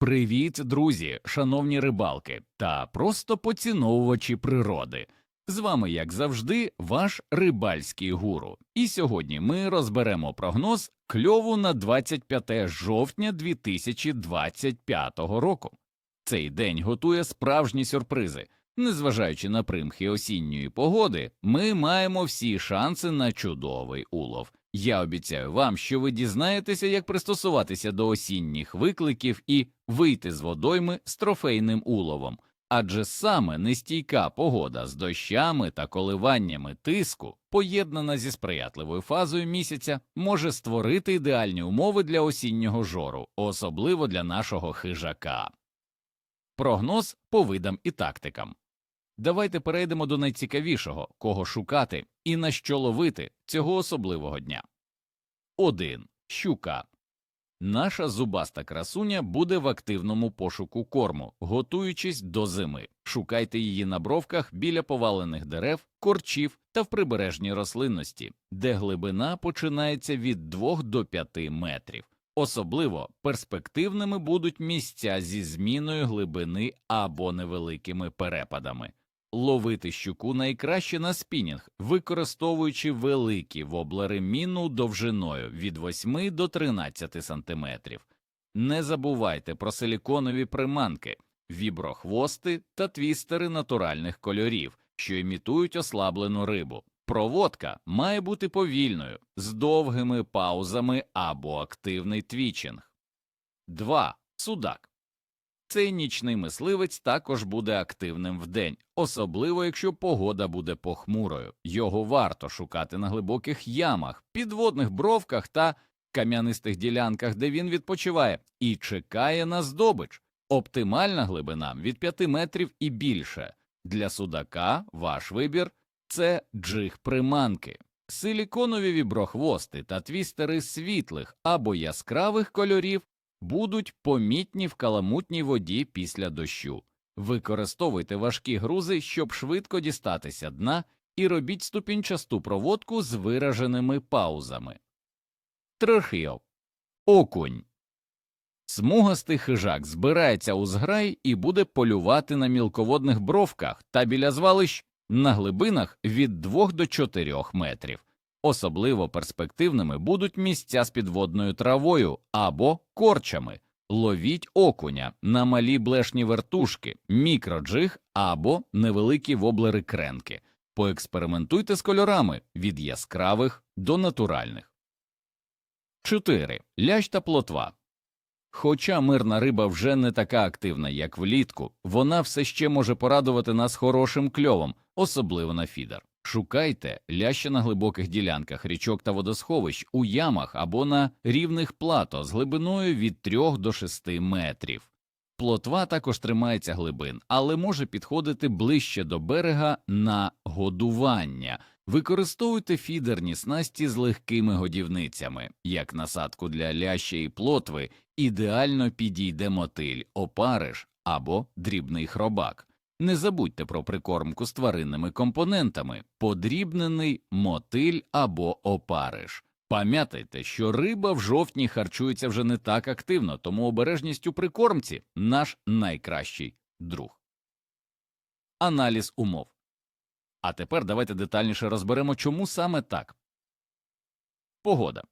Привіт, друзі, шановні рибалки та просто поціновувачі природи. З вами, як завжди, ваш рибальський гуру. І сьогодні ми розберемо прогноз кльову на 25 жовтня 2025 року. Цей день готує справжні сюрпризи. Незважаючи на примхи осінньої погоди, ми маємо всі шанси на чудовий улов. Я обіцяю вам, що ви дізнаєтеся, як пристосуватися до осінніх викликів і вийти з водойми з трофейним уловом, адже саме нестійка погода з дощами та коливаннями тиску, поєднана зі сприятливою фазою місяця, може створити ідеальні умови для осіннього жору, особливо для нашого хижака. Прогноз по видам і тактикам. Давайте перейдемо до найцікавішого, кого шукати і на що ловити цього особливого дня. 1. Щука. Наша зубаста красуня буде в активному пошуку корму, готуючись до зими. Шукайте її на бровках біля повалених дерев, корчів та в прибережній рослинності, де глибина починається від 2 до 5 метрів. Особливо перспективними будуть місця зі зміною глибини або невеликими перепадами. Ловити щуку найкраще на спінінг, використовуючи великі воблери міну довжиною від 8 до 13 см. Не забувайте про силіконові приманки, віброхвости та твістери натуральних кольорів, що імітують ослаблену рибу. Проводка має бути повільною, з довгими паузами або активний твічинг. 2. Судак. Цей нічний мисливець також буде активним вдень, особливо якщо погода буде похмурою. Його варто шукати на глибоких ямах, підводних бровках та кам'янистих ділянках, де він відпочиває, і чекає на здобич. Оптимальна глибина від 5 метрів і більше. Для судака ваш вибір це джиг приманки. Силіконові віброхвости та твістери світлих або яскравих кольорів будуть помітні в каламутній воді після дощу. Використовуйте важкі грузи, щоб швидко дістатися дна, і робіть ступінчасту проводку з вираженими паузами. Трохіо. Окунь. Смугастий хижак збирається у зграй і буде полювати на мілководних бровках та біля звалищ на глибинах від 2 до 4 метрів. Особливо перспективними будуть місця з підводною травою або корчами. Ловіть окуня на малі блешні вертушки, мікроджиг або невеликі воблери кренки. Поекспериментуйте з кольорами від яскравих до натуральних. 4. Лящ та плотва. Хоча мирна риба вже не така активна, як влітку, вона все ще може порадувати нас хорошим кльовом, особливо на фідер. Шукайте ляща на глибоких ділянках річок та водосховищ у ямах або на рівних плато з глибиною від 3 до 6 метрів. Плотва також тримається глибин, але може підходити ближче до берега на годування. Використовуйте фідерні снасті з легкими годівницями, як насадку для ляща і плотви, ідеально підійде мотиль, опариш або дрібний хробак. Не забудьте про прикормку з тваринними компонентами, подрібнений мотиль або опариш. Пам'ятайте, що риба в жовтні харчується вже не так активно, тому обережність у прикормці наш найкращий друг. Аналіз умов. А тепер давайте детальніше розберемо, чому саме так. Погода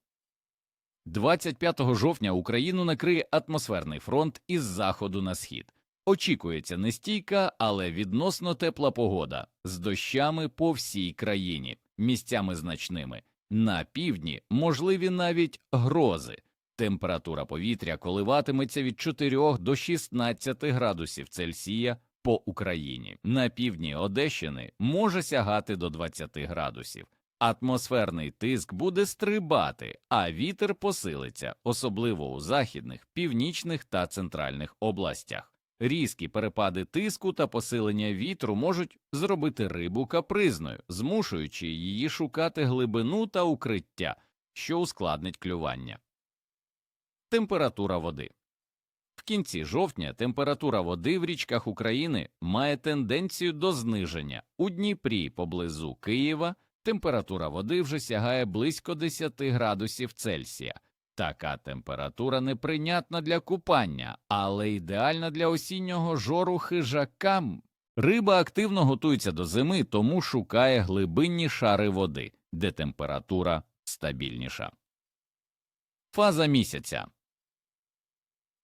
25 жовтня Україну накриє атмосферний фронт із заходу на схід. Очікується нестійка, але відносно тепла погода з дощами по всій країні, місцями значними. На півдні можливі навіть грози. Температура повітря коливатиметься від 4 до 16 градусів Цельсія по Україні. На півдні Одещини може сягати до 20 градусів. Атмосферний тиск буде стрибати, а вітер посилиться, особливо у західних, північних та центральних областях. Різкі перепади тиску та посилення вітру можуть зробити рибу капризною, змушуючи її шукати глибину та укриття, що ускладнить клювання. Температура води в кінці жовтня температура води в річках України має тенденцію до зниження. У Дніпрі поблизу Києва температура води вже сягає близько 10 градусів Цельсія. Така температура неприйнятна для купання, але ідеальна для осіннього жору хижакам. Риба активно готується до зими, тому шукає глибинні шари води, де температура стабільніша. Фаза місяця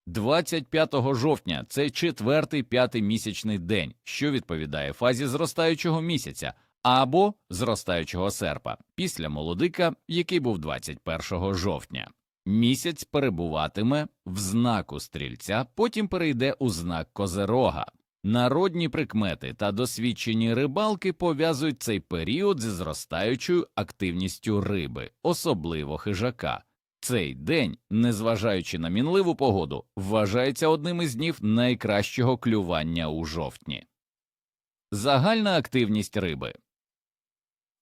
25 жовтня це четвертий п'ятий місячний день, що відповідає фазі зростаючого місяця або зростаючого серпа після молодика, який був 21 жовтня. Місяць перебуватиме в знаку стрільця, потім перейде у знак козерога. Народні прикмети та досвідчені рибалки пов'язують цей період зі зростаючою активністю риби, особливо хижака. Цей день, незважаючи на мінливу погоду, вважається одним із днів найкращого клювання у жовтні. Загальна активність риби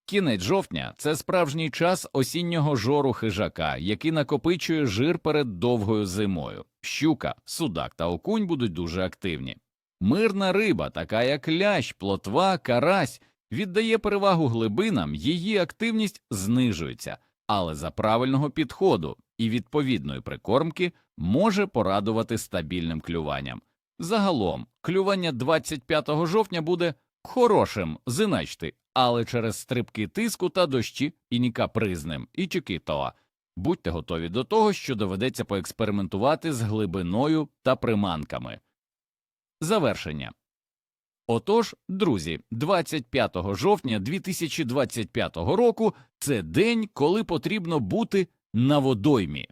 Кінець жовтня це справжній час осіннього жору хижака, який накопичує жир перед довгою зимою. Щука, судак та окунь будуть дуже активні. Мирна риба, така як лящ, плотва, карась, віддає перевагу глибинам, її активність знижується, але за правильного підходу і відповідної прикормки може порадувати стабільним клюванням. Загалом, клювання 25 жовтня буде хорошим, зиначти, але через стрибки тиску та дощі і ні капризним, і чекітоа. Будьте готові до того, що доведеться поекспериментувати з глибиною та приманками. Завершення. Отож, друзі, 25 жовтня 2025 року це день, коли потрібно бути на водоймі.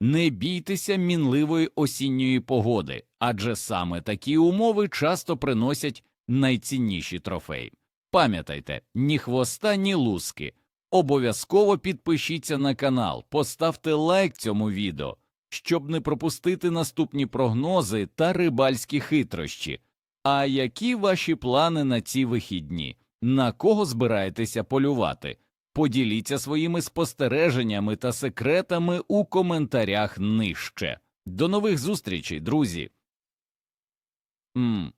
Не бійтеся мінливої осінньої погоди, адже саме такі умови часто приносять найцінніші трофеї. Пам'ятайте, ні хвоста, ні луски. Обов'язково підпишіться на канал, поставте лайк цьому відео, щоб не пропустити наступні прогнози та рибальські хитрощі. А які ваші плани на ці вихідні? На кого збираєтеся полювати? Поділіться своїми спостереженнями та секретами у коментарях нижче. До нових зустрічей, друзі. М,